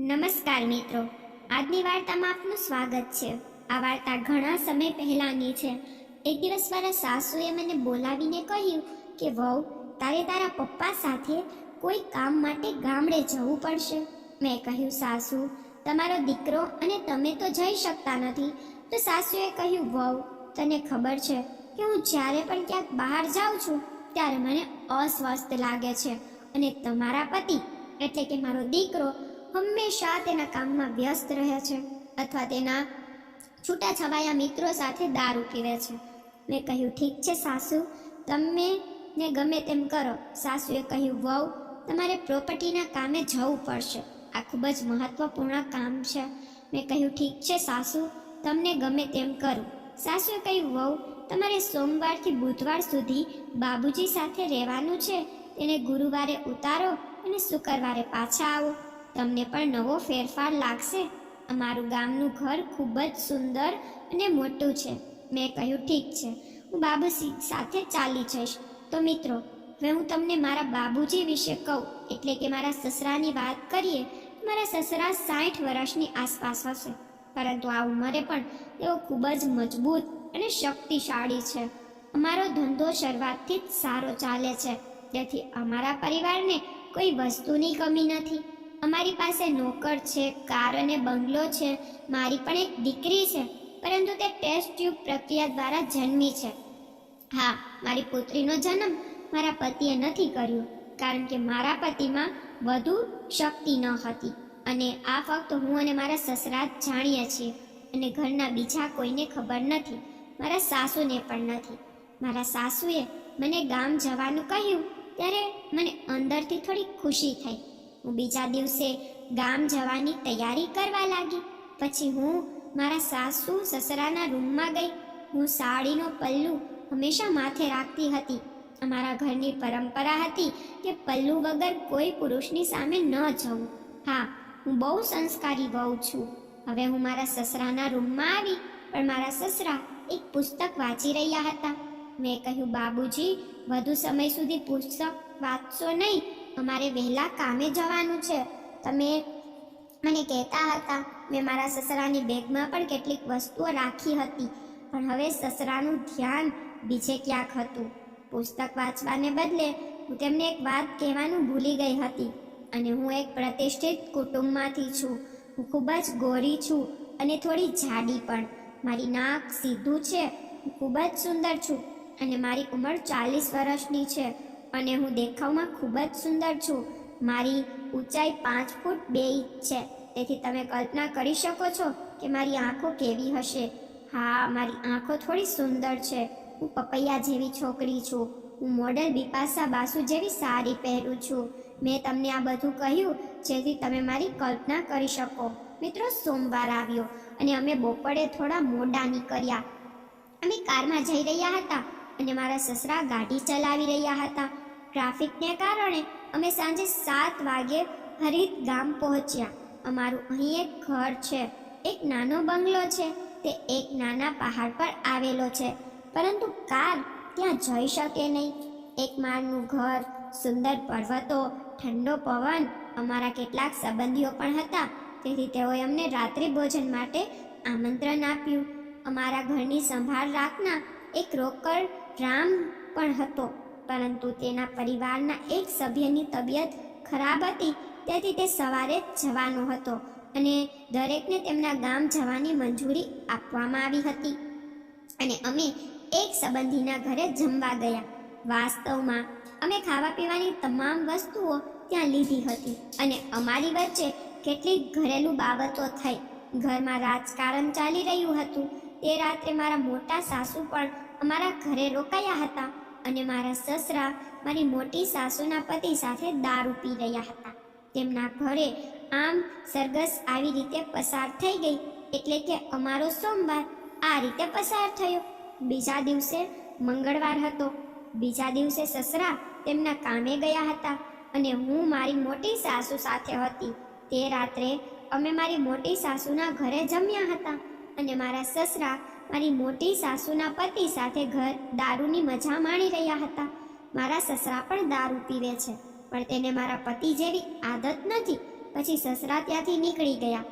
નમસ્કાર મિત્રો. આજની વાર્તામાં આપનું સ્વાગત છે. આ વાર્તા ઘણા સમય પહેલાંની છે. એક દિવસ મારા સાસુએ મને બોલાવીને કહ્યું કે, વહુ, તારે તારા પપ્પા સાથે કોઈ કામ માટે ગામડે જવું પડશે? મેં કહ્યું, સાસુ, તમારો દીકરો અને તમે તો જઈ શકતા નથી. તો સાસુએ કહ્યું, વહુ, તને ખબર છે કે હું જ્યારે પણ ક્યાંક બહાર જાઉં છું, ત્યારે મને અસ્વસ્થ લાગે છે અને તમારા પતિ, એટલે કે મારો દીકરો હંમેશા તેના કામમાં વ્યસ્ત રહે છે અથવા તેના છૂટાછવાયા મિત્રો સાથે દારૂ પીવે છે. મેં કહ્યું, ઠીક છે સાસુ તમે ને ગમે તેમ કરો. સાસુએ કહ્યું, વહુ, તમારે પ્રોપર્ટીના કામે જવું પડશે. આ ખૂબ જ મહત્વપૂર્ણ કામ છે. મેં કહ્યું, ઠીક છે સાસુ, તમને ગમે તેમ કરું. સાસુએ કહ્યું, વહુ, તમારે સોમવારથી બુધવાર સુધી બાબુજી સાથે રહેવાનું છે. તેને ગુરુવારે ઉતારો અને શુક્રવારે પાછા આવો. તમને પણ નવો ફેરફાર લાગશે. અમારું ગામનું ઘર ખૂબ જ સુંદર અને મોટું છે. મેં કહ્યું, ઠીક છે. હું બાબુજી સાથે ચાલી જઈશ. તો મિત્રો, હવે હું તમને મારા બાબુજી વિશે કહું. એટલે કે મારા સસરાની વાત કરીએ મારા સસરા સાઠ વર્ષની આસપાસ હશે. પરંતુ આ ઉંમરે પણ તેઓ ખૂબ જ મજબૂત અને શક્તિશાળી છે. અમારો ધંધો શરૂઆતથી જ સારો ચાલે છે. તેથી અમારા પરિવારને કોઈ વસ્તુની કમી નથી. અમારી પાસે નોકર છે, કાર અને બંગલો છે, મારી પણ એક દીકરી છે, પરંતુ તે ટેસ્ટ ટ્યુબ પ્રક્રિયા દ્વારા જન્મી છે. હા, મારી પુત્રીનો જન્મ મારા પતિએ નથી કર્યો, કારણ કે મારા પતિમાં વધુ શક્તિ ન હતી. અને આ ફક્ત હું અને મારા સસરા જાણીએ છીએ, અને ઘરના બીજા કોઈને ખબર નથી, મારા સાસુને પણ નથી. મારા સાસુએ મને ગામ જવાનું કહ્યું, ત્યારે મને અંદરથી થોડી ખુશી થઈ. હું બીજા દિવસે ગામ જવાની તૈયારી કરવા લાગી. પછી હું મારા સાસુ સસરાના રૂમમાં ગઈ. હું સાડીનો પલ્લુ હંમેશા માથે રાખતી હતી. અમારા ઘરની પરંપરા હતી કે પલ્લુ વગર કોઈ પુરુષની સામે ન જવું. હા, હું બહુ સંસ્કારી વહુ છું. હવે હું મારા સસરાના રૂમમાં આવી, પણ મારા સસરા એક પુસ્તક વાંચી રહ્યા હતા. મેં કહ્યું, બાબુજી, વધુ સમય સુધી પુસ્તક વાંચશો નહીં. અમારે વહેલા કામે જવાનું છે. તમે મને કહેતા હતા, મેં મારા સસરાની બેગમાં પણ કેટલીક વસ્તુઓ રાખી હતી, પણ હવે સસરાનું ધ્યાન બીજે ક્યાંક હતું. પુસ્તક વાંચવાને બદલે હું તેમને એક વાત કહેવાનું ભૂલી ગઈ હતી અને હું એક પ્રતિષ્ઠિત કુટુંબમાંથી છું. હું ખૂબ જ ગોરી છું અને થોડી જાડી પણ. મારી નાક સીધું છે, હું ખૂબ જ સુંદર છું અને મારી ઉંમર ચાલીસ વર્ષની છે. અને હું દેખાવમાં ખૂબ જ સુંદર છું. મારી ઊંચાઈ પાંચ ફૂટ બે ઇંચ છે. તેથી તમે કલ્પના કરી શકો છો કે મારી આંખો કેવી હશે. હા, મારી આંખો થોડી સુંદર છે. હું પપૈયા જેવી છોકરી છું. હું મોડેલ બિપાસા બાસુ જેવી સાડી પહેરું છું. મેં તમને આ બધું કહ્યું જેથી તમે મારી કલ્પના કરી શકો. મિત્રો, સોમવાર આવ્યો અને અમે બપોરે થોડા મોડા નીકળ્યા. અમે કારમાં જઈ રહ્યા હતા. અને મારા સસરા ગાડી ચલાવી રહ્યા હતા. ટ્રાફિકને કારણે અમે સાંજે સાત વાગે હરિત ગામ પહોંચ્યા. અમારું અહીં એક ઘર છે. એક નાનો બંગલો છે. તે એક નાના પહાડ પર આવેલો છે. પરંતુ કાર ત્યાં જઈ શકે નહીં. એક માળનું ઘર, સુંદર પર્વતો, ઠંડો પવન, અમારા કેટલાક સંબંધીઓ પણ હતા. તેથી તેઓએ અમને રાત્રિ ભોજન માટે આમંત્રણ આપ્યું. અમારા ઘરની સંભાળ રાખનાર એક રોકડ રામ પણ હતો, પરંતુ તેના પરિવારના એક સભ્યની તબિયત ખરાબ હતી, તેથી તે સવારે જવાનો હતો અને દરેકને તેમના ગામ જવાની મંજૂરી આપવામાં આવી હતી. અને અમે એક સંબંધીના ઘરે જમવા ગયા. વાસ્તવમાં, અમે ખાવા પીવાની તમામ વસ્તુઓ ત્યાં લીધી હતી અને અમારી વચ્ચે કેટલીક ઘરેલું બાબતો થઈ. ઘરમાં રાજકારણ ચાલી રહ્યું હતું. તે રાત્રે મારા મોટા સાસુ પણ અમારા ઘરે રોકાયા હતા અને મારા સસરા મારી મોટી સાસુના પતિ સાથે દારૂ પી રહ્યા હતા. તેમના ઘરે આમ સરગસ આવી રીતે પસાર થઈ ગઈ એટલે કે અમારો સોમવાર આ રીતે પસાર થયો. બીજા દિવસે મંગળવાર હતો. બીજા દિવસે સસરા તેમના કામે ગયા હતા અને હું મારી મોટી સાસુ સાથે હતી. તે રાત્રે અમે મારી મોટી સાસુના ઘરે જમ્યા હતા. અને મારા સસરા મારી મોટી સાસુના પતિ સાથે ઘર દારૂની મજા માણી રહ્યા હતા. મારા સસરા પણ દારૂ પીવે છે, પણ તેને મારા પતિ જેવી આદત નથી. પછી સસરા ત્યાંથી નીકળી ગયા.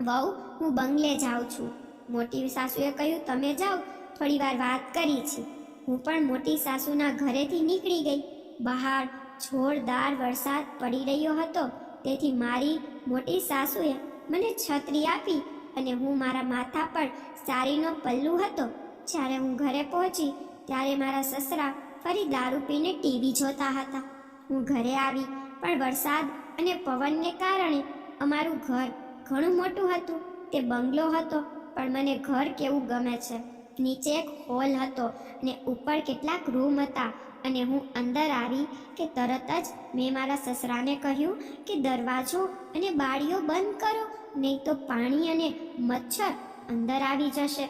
વહુ, હું બંગલે જાઉં છું. મોટી સાસુએ કહ્યું, તમે જાઓ, થોડી વાર વાત કરી છે. હું પણ મોટી સાસુના ઘરેથી નીકળી ગઈ. બહાર જોરદાર વરસાદ પડી રહ્યો હતો, તેથી મારી મોટી સાસુએ મને છત્રી આપી અને હું મારા માથા પર સારીનો પલ્લુ હતો. જ્યારે હું ઘરે પહોંચી, ત્યારે મારા સસરા ફરી દારૂ પીને ટીવી જોતા હતા. હું ઘરે આવી, પણ વરસાદ અને પવનને કારણે અમારું ઘર ઘણું મોટું હતું. તે બંગલો હતો, પણ મને ઘર કેવું ગમે છે? નીચે એક હોલ હતો અને ઉપર કેટલાક રૂમ હતા. અને હું અંદર આવી કે તરત જ મેં મારા સસરાને કહ્યું કે દરવાજો અને બારીઓ બંધ કરો. નહીં તો પાણી અને મચ્છર અંદર આવી જશે.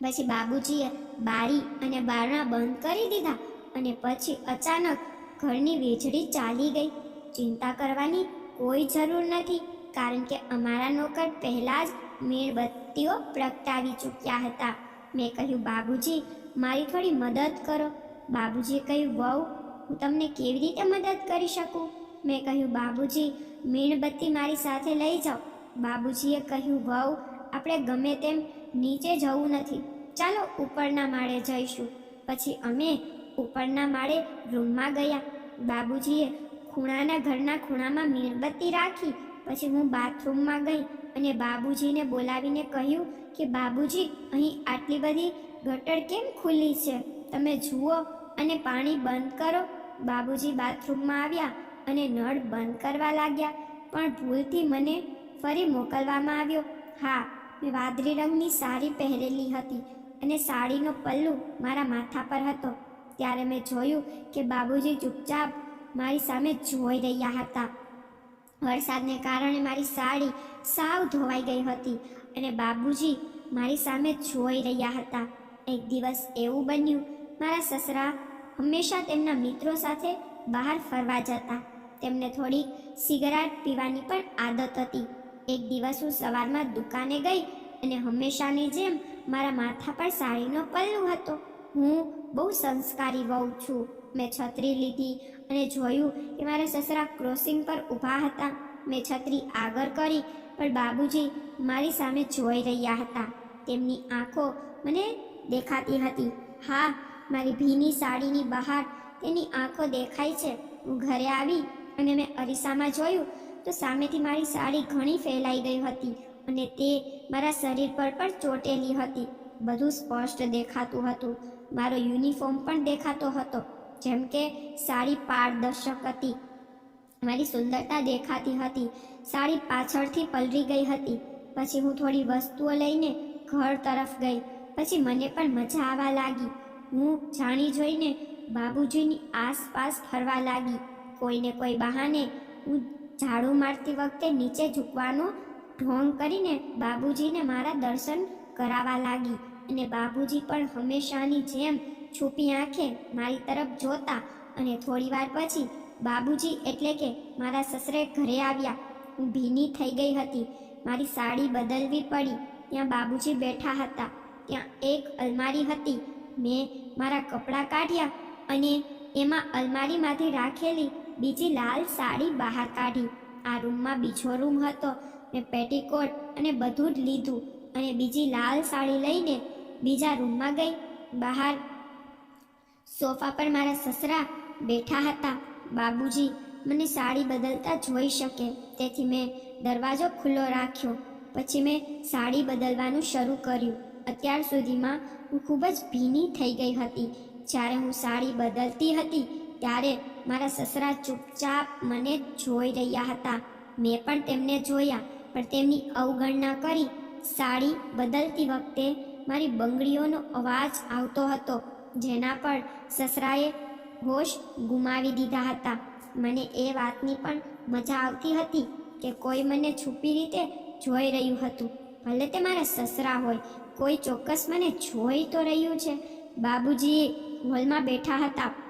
પછી બાબુજીએ બારી અને બારણા બંધ કરી દીધા અને પછી અચાનક ઘરની વીજળી ચાલી ગઈ. ચિંતા કરવાની કોઈ જરૂર નથી, કારણ કે અમારા નોકર પહેલાં જ મીણબત્તીઓ પ્રગટાવી ચૂક્યા હતા. મેં કહ્યું, બાબુજી, મારી થોડી મદદ કરો. બાબુજીએ કહ્યું, વહુ, હું તમને કેવી રીતે મદદ કરી શકું? મેં કહ્યું, બાબુજી, મીણબત્તી મારી સાથે લઈ જાઓ. બાબુજીએ કહ્યું, વહુ, આપણે ગમે તેમ નીચે જવું નથી. ચાલો ઉપરના માળે જઈશું. પછી અમે ઉપરના માળે રૂમમાં ગયા. બાબુજીએ ખૂણાના ઘરના ખૂણામાં મીણબત્તી રાખી. પછી હું બાથરૂમમાં ગઈ અને બાબુજીને બોલાવીને કહ્યું કે, બાબુજી, અહીં આટલી બધી ગટર કેમ ખુલ્લી છે? તમે જુઓ અને પાણી બંધ કરો. બાબુજી બાથરૂમમાં આવ્યા અને નળ બંધ કરવા લાગ્યા. પણ ભૂલથી મને ફરી મોકલવામાં આવ્યો. હા, મેં વાદળી રંગની સાડી પહેરેલી હતી અને સાડીનો પલ્લુ મારા માથા પર હતો. ત્યારે મેં જોયું કે બાબુજી ચૂપચાપ મારી સામે જોઈ રહ્યા હતા. વરસાદને કારણે મારી સાડી સાવ ધોવાઈ ગઈ હતી અને બાબુજી મારી સામે જોઈ રહ્યા હતા. એક દિવસ એવું બન્યું, મારા સસરા હંમેશા તેમના મિત્રો સાથે બહાર ફરવા જતા. તેમને થોડીક સિગરેટ પીવાની પણ આદત હતી. એક દિવસ હું સવારમાં દુકાને ગઈ અને હંમેશાની જેમ મારા માથા પર સાડીનો પલ્લું હતો. હું બહુ સંસ્કારી વહુ છું. મેં છત્રી લીધી અને જોયું કે મારા સસરા ક્રોસિંગ પર ઊભા હતા. મેં છત્રી આગળ કરી, પણ બાબુજી મારી સામે જોઈ રહ્યા હતા. તેમની આંખો મને દેખાતી હતી. હા, મારી ભીની સાડીની બહાર તેની આંખો દેખાય છે. હું ઘરે આવી અને મેં અરીસામાં જોયું તો સામેથી મારી સાડી ઘણી ફેલાઈ ગઈ હતી અને તે મારા શરીર પર પણ ચોટેલી હતી. બધું સ્પષ્ટ દેખાતું હતું. મારો યુનિફોર્મ પણ દેખાતો હતો, જેમ કે સાડી પારદર્શક હતી. મારી સુંદરતા દેખાતી હતી. સાડી પાછળથી પલરી ગઈ હતી. પછી હું થોડી વસ્તુઓ લઈને ઘર તરફ ગઈ. પછી મને પણ મજા આવવા લાગી. હું જાણી જોઈને બાબુજીની આસપાસ ફરવા લાગી. કોઈને કોઈ બહાને હું ઝાડુ મારતી વખતે નીચે ઝૂકવાનો ઢોંગ કરીને બાબુજીને મારા દર્શન કરાવવા લાગી અને બાબુજી પણ હંમેશાની જેમ છુપી આંખે મારી તરફ જોતા અને થોડીવાર પછી બાબુજી એટલે કે મારા સસરે ઘરે આવ્યા. હું ભીની થઈ ગઈ હતી. મારી સાડી બદલવી પડી. ત્યાં બાબુજી બેઠા હતા. ત્યાં એક અલમારી હતી. મેં મારા કપડાં કાઢ્યા અને એમાં અલમારીમાંથી રાખેલી બીજી લાલ સાડી બહાર કાઢી. આ રૂમમાં બીજો રૂમ હતો. મેં પેટીકોટ અને બધું જ લીધું અને બીજી લાલ સાડી લઈને બીજા રૂમમાં ગઈ. બહાર સોફા પર મારા સસરા બેઠા હતા. બાબુજી, મને સાડી બદલતા જોઈ શકે. તેથી મેં દરવાજો ખુલ્લો રાખ્યો. પછી મેં સાડી બદલવાનું શરૂ કર્યું. અત્યાર સુધીમાં હું ખૂબ જ ભીની થઈ ગઈ હતી. જ્યારે હું સાડી બદલતી હતી, ત્યારે મારા સસરા ચૂપચાપ મને જોઈ રહ્યા હતા. મેં પણ તેમને જોયા, પણ તેમની અવગણના કરી સાડી બદલતી વખતે મારી બંગડીઓનો અવાજ આવતો હતો, જેના પર સસરાએ હોશ ગુમાવી દીધા હતા. મને એ વાતની પણ મજા આવતી હતી કે કોઈ મને છુપી રીતે જોઈ રહ્યું હતું. ભલે તે મારા સસરા હોય, કોઈ ચોક્કસ મને જોઈ તો રહ્યું છે. બાબુજી હોલમાં બેઠા હતા.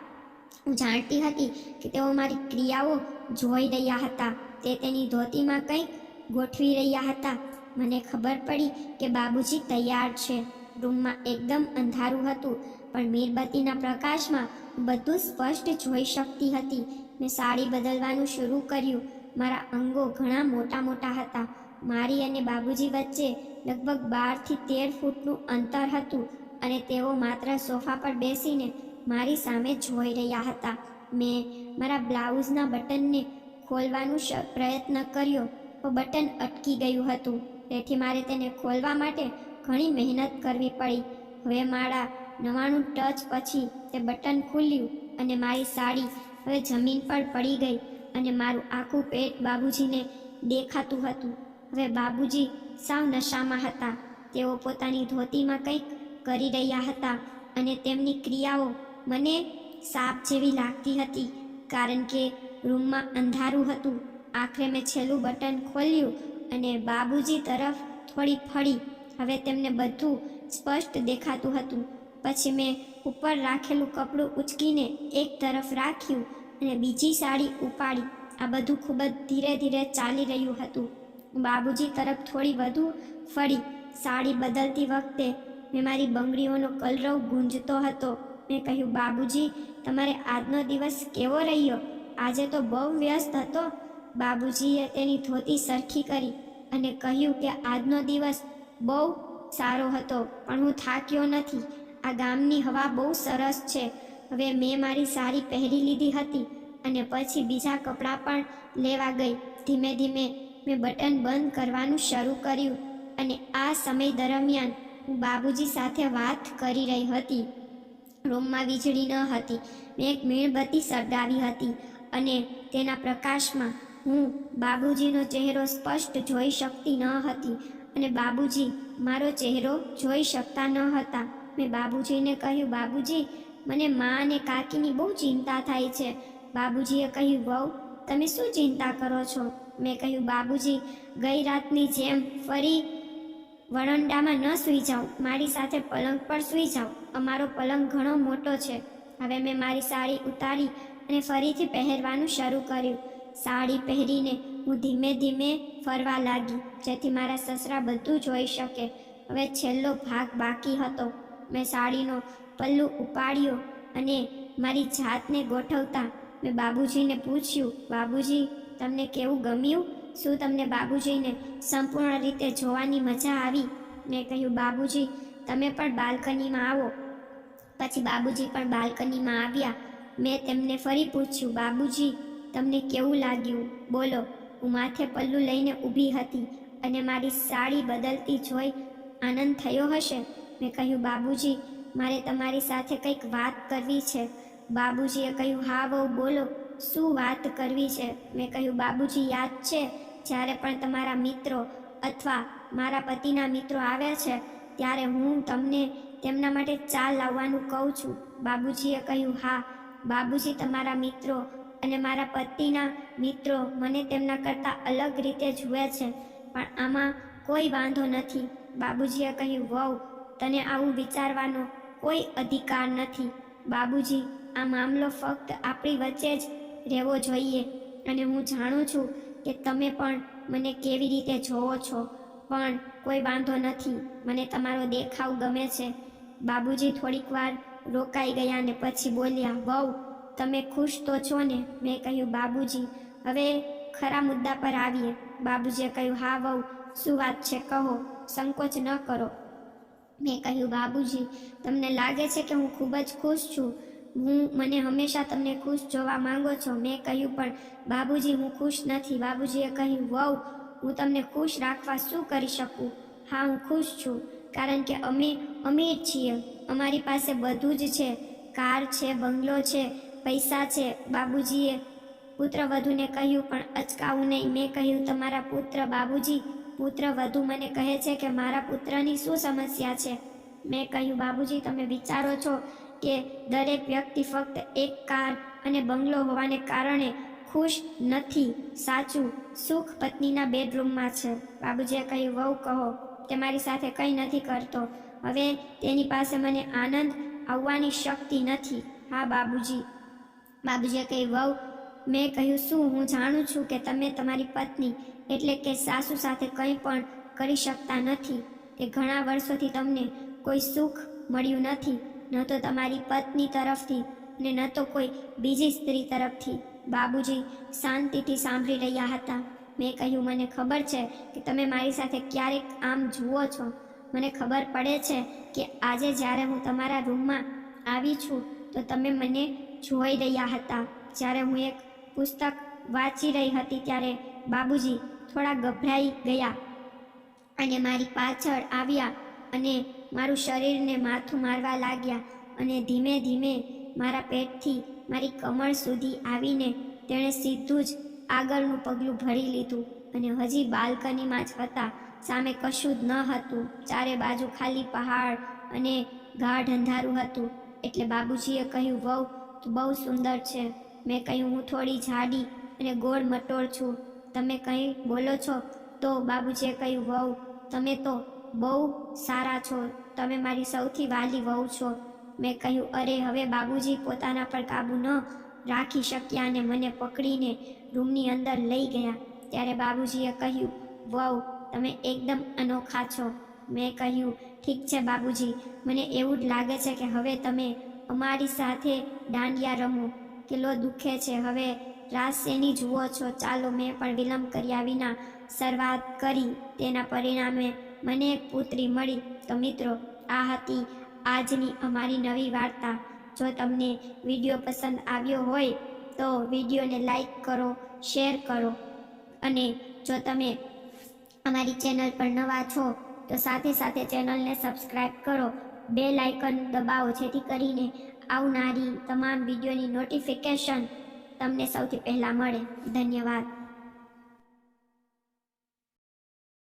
હું જાણતી હતી કે તેઓ મારી ક્રિયાઓ જોઈ રહ્યા હતા. તે તેની ધોતીમાં કંઈક ગોઠવી રહ્યા હતા. મને ખબર પડી કે બાબુજી તૈયાર છે. રૂમમાં એકદમ અંધારું હતું, પણ મીરબત્તીના પ્રકાશમાં બધું સ્પષ્ટ જોઈ શકતી હતી. મેં સાડી બદલવાનું શરૂ કર્યું. મારા અંગો ઘણા મોટા મોટા હતા. મારી અને બાબુજી વચ્ચે લગભગ બારથી તેર ફૂટનું અંતર હતું અને તેઓ માત્ર સોફા પર બેસીને મારી સામે જોઈ રહ્યા હતા. મેં મારા બ્લાઉઝના બટનને ખોલવાનું પ્રયત્ન કર્યો, તો બટન અટકી ગયું હતું. તેથી મારે તેને ખોલવા માટે ઘણી મહેનત કરવી પડી. હવે મારા નવાણું ટચ પછી તે બટન ખુલ્યું અને મારી સાડી હવે જમીન પર પડી ગઈ અને મારું આખું પેટ બાબુજીને દેખાતું હતું. હવે બાબુજી સાવ નશામાં હતા. તેઓ પોતાની ધોતીમાં કંઈક કરી રહ્યા હતા અને તેમની ક્રિયાઓ મને સાપ જેવી લાગતી હતી કારણ કે રૂમમાં અંધારું હતું. આખરે મેં છેલ્લું બટન ખોલ્યું અને બાબુજી તરફ થોડી ફળી હવે તેમને બધું સ્પષ્ટ દેખાતું હતું. પછી મેં ઉપર રાખેલું કપડું ઉચકીને એક તરફ રાખ્યું અને બીજી સાડી ઉપાડી. આ બધું ખૂબ જ ધીરે ધીરે ચાલી રહ્યું હતું. બાબુજી તરફ થોડી વધુ ફરી. સાડી બદલતી વખતે મેં મારી બંગડીઓનો કલરવ ગુંજતો હતો. મેં કહ્યું, બાબુજી, તમારે આજનો દિવસ કેવો રહ્યો? આજે તો બહુ વ્યસ્ત હતો. બાબુજીએ તેની ધોતી સરખી કરી અને કહ્યું કે, આજનો દિવસ બહુ સારો હતો, પણ હું થાક્યો નથી. આ ગામની હવા બહુ સરસ છે. હવે મેં મારી સાડી પહેરી લીધી હતી અને પછી બીજા કપડાં પણ લેવા ગઈ. ધીમે ધીમે મેં બટન બંધ કરવાનું શરૂ કર્યું અને આ સમય દરમિયાન હું બાબુજી સાથે વાત કરી રહી હતી. રૂમમાં વીજળી ન હતી. મેં એક મીણબત્તી સળગાવી હતી અને તેના પ્રકાશમાં હું બાબુજીનો ચહેરો સ્પષ્ટ જોઈ શકતી ન હતી અને બાબુજી મારો ચહેરો જોઈ શકતા ન હતા. મેં બાબુજીને કહ્યું, બાબુજી, મને મા અને કાકીની બહુ ચિંતા થાય છે. બાબુજીએ કહ્યું, વહુ, તમે શું ચિંતા કરો છો? મેં કહ્યું, બાબુજી, ગઈ રાતની જેમ ફરી વરંડામાં ન સૂઈ જાઉં. મારી સાથે પલંગ પર સૂઈ જાઉં. અમારો પલંગ ઘણો મોટો છે. હવે મેં મારી સાડી ઉતારી અને ફરીથી પહેરવાનું શરૂ કર્યું. સાડી પહેરીને હું ધીમે ધીમે ફરવા લાગી, જેથી મારા સસરા બધું જોઈ શકે. હવે છેલ્લો ભાગ બાકી હતો. મેં સાડીનો પલ્લુ ઉપાડ્યો અને મારી જાતને ગોઠવતા મેં બાબુજીને પૂછ્યું, બાબુજી, તમને કેવું ગમ્યું? શું તમને બાબુજીને સંપૂર્ણ રીતે જોવાની મજા આવી? મેં કહ્યું, બાબુજી, તમે પણ બાલ્કનીમાં આવો. પછી બાબુજી પણ બાલ્કનીમાં આવ્યા. મેં તેમને ફરી પૂછ્યું, બાબુજી, તમને કેવું લાગ્યું? બોલો. હું માથે પલ્લુ લઈને ઊભી હતી અને મારી સાડી બદલતી જોઈ આનંદ થયો હશે. મેં કહ્યું, બાબુજી, મારે તમારી સાથે કંઈક વાત કરવી છે. બાબુજીએ કહ્યું, હા બહુ બોલો, શું વાત કરવી છે? મેં કહ્યું, બાબુજી, યાદ છે? જ્યારે પણ તમારા મિત્રો અથવા મારા પતિના મિત્રો આવે છે, ત્યારે હું તમને તેમના માટે ચા લાવવાનું કહું છું. બાબુજીએ કહ્યું, હા, બાબુજી તમારા મિત્રો અને મારા પતિના મિત્રો મને તેમના કરતાં અલગ રીતે જુએ છે, પણ આમાં કોઈ વાંધો નથી. બાબુજીએ કહ્યું, વહુ, તને આવું વિચારવાનો કોઈ અધિકાર નથી. બાબુજી, આ મામલો ફક્ત આપણી વચ્ચે જ રહેવો જોઈએ અને હું જાણું છું કે તમે પણ મને કેવી રીતે જોવો છો? પણ કોઈ વાંધો નથી. મને તમારો દેખાવ ગમે છે. બાબુજી થોડીક વાર રોકાઈ ગયા ને પછી બોલ્યા, વહુ, તમે ખુશ તો છો ને? મેં કહ્યું, બાબુજી, હવે ખરા મુદ્દા પર આવીએ. બાબુજીએ કહ્યું, હા વહુ, શું વાત છે? કહો, સંકોચ ન કરો. મેં કહ્યું, બાબુજી, તમને લાગે છે કે હું ખૂબ જ ખુશ છું? હું મને હંમેશા તમને ખુશ જોવા માંગો છો. મેં કહ્યું, પણ બાબુજી, હું ખુશ નથી. બાબુજીએ કહ્યું, વહુ, હું તમને ખુશ રાખવા શું કરી શકું? હા, હું ખુશ છું, કારણ કે અમે અમીર છીએ. અમારી પાસે બધું જ છે. કાર છે, બંગલો છે, પૈસા છે. બાબુજીએ પુત્ર વધુને કહ્યું, પણ અચકાવું નહીં. મેં કહ્યું, તમારા પુત્ર બાબુજી, પુત્ર વધુ મને કહે છે કે મારા પુત્રની શું સમસ્યા છે? મેં કહ્યું, બાબુજી, તમે વિચારો છો કે દરેક વ્યક્તિ ફક્ત એક કાર અને બંગલો હોવાને કારણે ખુશ નથી, સાચું સુખ પત્નીના બેડરૂમમાં છે. બાબુજીએ કહ્યું, વહુ, કહો, તે મારી સાથે કંઈ નથી કરતો. હવે તેની પાસે મને આનંદ આવવાની શક્તિ નથી. હા, બાબુજી. બાબુજીએ કહ્યું, વહુ, મેં કહ્યું, શું હું જાણું છું કે તમે તમારી પત્ની એટલે કે સાસુ સાથે કંઈ પણ કરી શકતા નથી? કે ઘણા વર્ષોથી તમને કોઈ સુખ મળ્યું નથી. ન તો તમારી પત્ની તરફથી ને ન તો કોઈ બીજી સ્ત્રી તરફથી. બાબુજી શાંતિથી સાંભળી રહ્યા હતા. મેં કહ્યું, મને ખબર છે કે તમે મારી સાથે ક્યારેક આમ જુઓ છો. મને ખબર પડે છે કે આજે જ્યારે હું તમારા રૂમમાં આવી છું, તો તમે મને જોઈ રહ્યા હતા. જ્યારે હું એક પુસ્તક વાંચી રહી હતી, ત્યારે બાબુજી થોડા ગભરાઈ ગયા અને મારી પાછળ આવ્યા અને મારું શરીરને માથું મારવા લાગ્યા અને ધીમે ધીમે મારા પેટથી મારી કમર સુધી આવીને તેણે સીધું જ આગળનું પગલું ભરી લીધું અને હજી બાલ્કનીમાં જ હતા. સામે કશું જ ન હતું. ચારે બાજુ ખાલી પહાડ અને ગાઢ અંધારું હતું. એટલે બાબુજીએ કહ્યું, વહુ, તું બહુ સુંદર છે. મેં કહ્યું, હું થોડી જાડી અને ગોળ મટોળ છું. તમે કંઈ બોલો છો? તો બાબુજીએ કહ્યું, વહુ, તમે તો બહુ સારા છો. તમે મારી સૌથી વાલી વહુ છો. મેં કહ્યું, અરે, હવે બાબુજી પોતાના પર કાબુ ન રાખી શક્યા અને મને પકડીને રૂમની અંદર લઈ ગયા. ત્યારે બાબુજીએ કહ્યું, વહુ, તમે એકદમ અનોખા છો. મેં કહ્યું, ઠીક છે બાબુજી, મને એવું જ લાગે છે કે હવે તમે અમારી સાથે દાંડિયા રમો. કેટલો દુખે છે. હવે રાસ શેની જુઓ છો. ચાલો, મેં પણ વિલંબ કર્યા વિના શરૂઆત કરી. તેના પરિણામે મને એક પુત્રી મળી. તો મિત્રો, આ હતી આજની અમારી નવી વાર્તા. જો તમને વીડિયો પસંદ આવ્યો હોય, તો વિડીયોને લાઈક કરો, શેર કરો. અને જો તમે અમારી ચેનલ પર નવા છો, તો સાથે સાથે ચેનલને સબસ્ક્રાઈબ કરો. બે લાઇકન દબાવો, જેથી કરીને આવનારી તમામ વિડીયોની નોટિફિકેશન તમને સૌથી પહેલાં મળે. ધન્યવાદ.